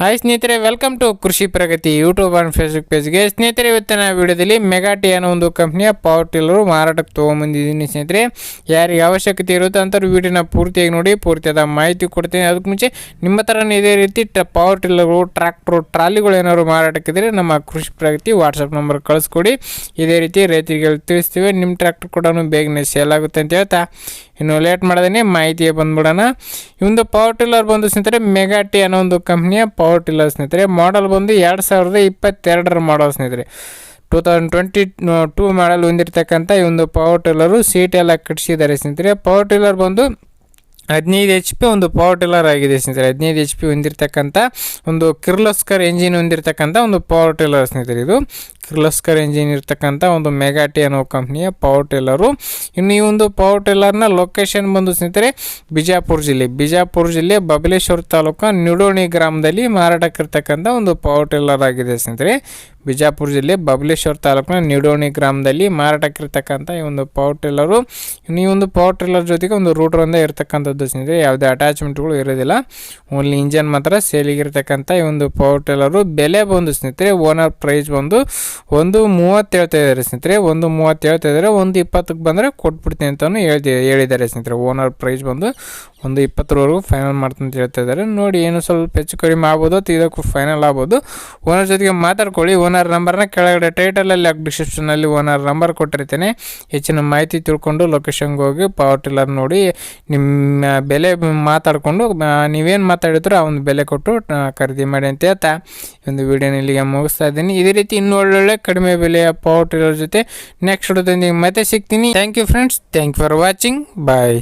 Hi ಸ್ನೇಹಿತರೆ welcome to Krishi Pragati YouTube and Facebook ಪೇಜ್ಗೆ ಸ್ನೇಹಿತರೆ, ಇವತ್ತಿನ ವಿಡಿಯೋದಲ್ಲಿ ಮೆಗಾಟಿ ಅನ್ನೋ ಒಂದು ಕಂಪ್ನಿಯ ಪವರ್ ಟಿಲ್ಲರು ಮಾರಾಟಕ್ಕೆ ತೊಗೊಂಬಂದಿದ್ದೀನಿ ಸ್ನೇಹಿತರೆ. ಯಾರಿಗೆ ಅವಶ್ಯಕತೆ ಇರುತ್ತೋ ಅಂಥವ್ರು ವಿಡಿಯೋನ ಪೂರ್ತಿಯಾಗಿ ನೋಡಿ, ಪೂರ್ತಿಯಾದ ಮಾಹಿತಿ ಕೊಡ್ತೀನಿ. ಅದಕ್ಕೆ ಮುಂಚೆ ನಿಮ್ಮ ಥರನೇ ಇದೇ ರೀತಿ ಟ ಪವರ್ ಟಿಲ್ಲರ್ಗಳು ಟ್ರ್ಯಾಕ್ಟ್ರು ಟ್ರಾಲಿಗಳು ಏನಾದ್ರು ಮಾರಾಟಕ್ಕಿದ್ರೆ ನಮ್ಮ ಕೃಷಿ ಪ್ರಗತಿ ವಾಟ್ಸಪ್ ನಂಬರ್ ಕಳಿಸ್ಕೊಡಿ. ಇದೇ ರೀತಿ ರೈತರಿಗೆ ತಿಳಿಸ್ತೀವಿ. ನಿಮ್ಮ ಟ್ರ್ಯಾಕ್ಟ್ರ್ ಕೂಡ ಬೇಗನೆ ಸೇಲ್ ಆಗುತ್ತೆ ಅಂತ ಹೇಳ್ತಾ. ಇನ್ನು ಲೇಟ್ ಮಾಡ್ದೇನೆ ಮಾಹಿತಿಯೇ ಬಂದ್ಬಿಡೋಣ. ಇವೊಂದು ಪವರ್ ಟಿಲ್ಲರ್ ಬಂದು ಸ್ನೇಹಿತರೆ ಮೆಗಾಟಿ ಅನ್ನೋ ಒಂದು ಕಂಪ್ನಿಯ ಪವರ್ ಟಿಲ್ಲರ್ ಸ್ನೇಹಿತರೆ. ಮಾಡಲ್ ಬಂದು ಎರಡು ಸಾವಿರದ ಇಪ್ಪತ್ತೆರಡರ ಮಾಡಲ್ ಸ್ನೇಹಿತರೆ. Two thousand twenty two model ಹೊಂದಿರತಕ್ಕಂಥ ಈ ಒಂದು ಪವರ್ ಟಿಲ್ಲರು ಸೀಟ್ ಎಲ್ಲ ಕಟ್ಟಿಸಿದ್ದಾರೆ ಸ್ನೇಹಿತರೆ. ಪವರ್ ಟಿಲ್ಲರ್ ಬಂದು ಹದಿನೈದು ಎಚ್ ಪಿ ಒಂದು ಪವರ್ ಟಿಲ್ಲರ್ ಆಗಿದೆ ಸ್ನೇಹಿತರೆ. ಹದಿನೈದು ಎಚ್ ಪಿ ಹೊಂದಿರತಕ್ಕಂಥ ಒಂದು ಕಿರ್ಲೋಸ್ಕರ್ ಎಂಜಿನ್ ಹೊಂದಿರತಕ್ಕಂಥ ಒಂದು ಪವರ್ ಟಿಲ್ಲರ್ ಸ್ನೇಹಿತರೆ ಇದು. ಕಿರ್ಲೋಸ್ಕರ್ ಎಂಜಿನ್ ಇರತಕ್ಕಂಥ ಒಂದು ಮೆಗಾಟಿ ಅನ್ನೋ ಕಂಪ್ನಿಯ ಪವರ್ ಟಿಲ್ಲರು ಇನ್ನು ಈ ಒಂದು ಪವರ್ ಟಿಲ್ಲರ್ನ ಲೊಕೇಶನ್ ಬಂದು ಸ್ನೇಹಿತರೆ, ಬಿಜಾಪುರ ಜಿಲ್ಲೆ. ಬಿಜಾಪುರ ಜಿಲ್ಲೆ ಬಬಲೇಶ್ವರ ತಾಲೂಕು ನಿಡೋಣಿ ಗ್ರಾಮದಲ್ಲಿ ಮಾರಾಟಕ್ಕಿರ್ತಕ್ಕಂಥ ಒಂದು ಪವರ್ ಟಿಲ್ಲರ್ ಆಗಿದೆ ಸ್ನೇಹಿತರೆ. ಬಿಜಾಪುರ ಜಿಲ್ಲೆ ಬಬಲೇಶ್ವರ ತಾಲೂಕಿನ ನಿಡೋಣಿ ಗ್ರಾಮದಲ್ಲಿ ಮಾರಾಟಕ್ಕಿರ್ತಕ್ಕಂಥ ಈ ಒಂದು ಪವರ್ ಇನ್ನು ಈ ಒಂದು ಪವರ್ ಟ್ರಿಲ್ಲರ್ ಜೊತೆಗೆ ಒಂದು ರೂಟರ್ ಒಂದೇ ಇರತಕ್ಕಂಥದ್ದು ಸ್ನೇಹಿತರೆ, ಯಾವುದೇ ಅಟ್ಯಾಚ್ಮೆಂಟ್ಗಳು ಇರೋದಿಲ್ಲ. ಓನ್ಲಿ ಇಂಜನ್ ಮಾತ್ರ ಸೇಲಿಗಿರ್ತಕ್ಕಂಥ ಈ ಒಂದು ಪವರ್ ಟ್ರಿಲ್ಲರು ಬೆಲೆ ಬಂದು ಸ್ನೇಹಿತರೆ ಓನರ್ ಪ್ರೈಸ್ ಬಂದು ಒಂದು ಮೂವತ್ತು ಹೇಳ್ತಾ ಇದ್ದಾರೆ ಸ್ನೇಹಿತರೆ. ಒಂದು ಮೂವತ್ತು ಹೇಳ್ತಾ ಇದ್ದಾರೆ, ಒಂದು ಇಪ್ಪತ್ತಕ್ಕೆ ಬಂದರೆ ಕೊಟ್ಬಿಡ್ತೀನಿ ಅಂತಲೂ ಹೇಳ್ತಿ ಹೇಳಿದ್ದಾರೆ ಸ್ನೇಹಿತರೆ. ಓನರ್ ಪ್ರೈಸ್ ಬಂದು ಒಂದು ಇಪ್ಪತ್ತರವರೆಗೂ ಫೈನಲ್ ಮಾಡ್ತೀನಿ ಅಂತ ಹೇಳ್ತಾ ಇದ್ದಾರೆ. ನೋಡಿ, ಏನು ಸ್ವಲ್ಪ ಹೆಚ್ಚು ಕಡಿಮೆ ಆಗ್ಬೋದು, ಅಥವಾ ಫೈನಲ್ ಆಗ್ಬೋದು. ಓನರ್ ಜೊತೆಗೆ ಮಾತಾಡ್ಕೊಳ್ಳಿ. ಓನರ್ ನಂಬರ್ನ ಕೆಳಗಡೆ ಟೈಟಲಲ್ಲಿ ಡಿಸ್ಕ್ರಿಪ್ಷನಲ್ಲಿ ಓನರ್ ನಂಬರ್ ಕೊಟ್ಟಿರ್ತೇನೆ. ಹೆಚ್ಚಿನ ಮಾಹಿತಿ ತಿಳ್ಕೊಂಡು ಲೊಕೇಶನ್ಗೆ ಹೋಗಿ ಪವರ್ ಟಿಲ್ಲರ್ ನೋಡಿ ನಿಮ್ಮ ಬೆಲೆ ಮಾತಾಡಿಕೊಂಡು ನೀವೇನು ಮಾತಾಡಿದ್ರು ಆ ಒಂದು ಬೆಲೆ ಕೊಟ್ಟು ಖರೀದಿ ಮಾಡಿ ಅಂತ ಹೇಳ್ತಾ. ಒಂದು ವಿಡಿಯೋನ ಇಲ್ಲಿಗೆ ಮುಗಿಸ್ತಾ ಇದ್ದೀನಿ. ಇದೇ ರೀತಿ ಇನ್ನೂ ಒಳ್ಳೊಳ್ಳೆ ಕಡಿಮೆ ಬೆಲೆಯ ಪವರ್ ಟಿಲ್ಲರ್ ಜೊತೆ ನೆಕ್ಸ್ಟ್ ವಿಡಿಯೋದೊಂದಿಗೆ ಮತ್ತೆ ಸಿಗ್ತೀನಿ. Thank you friends thank you for watching bye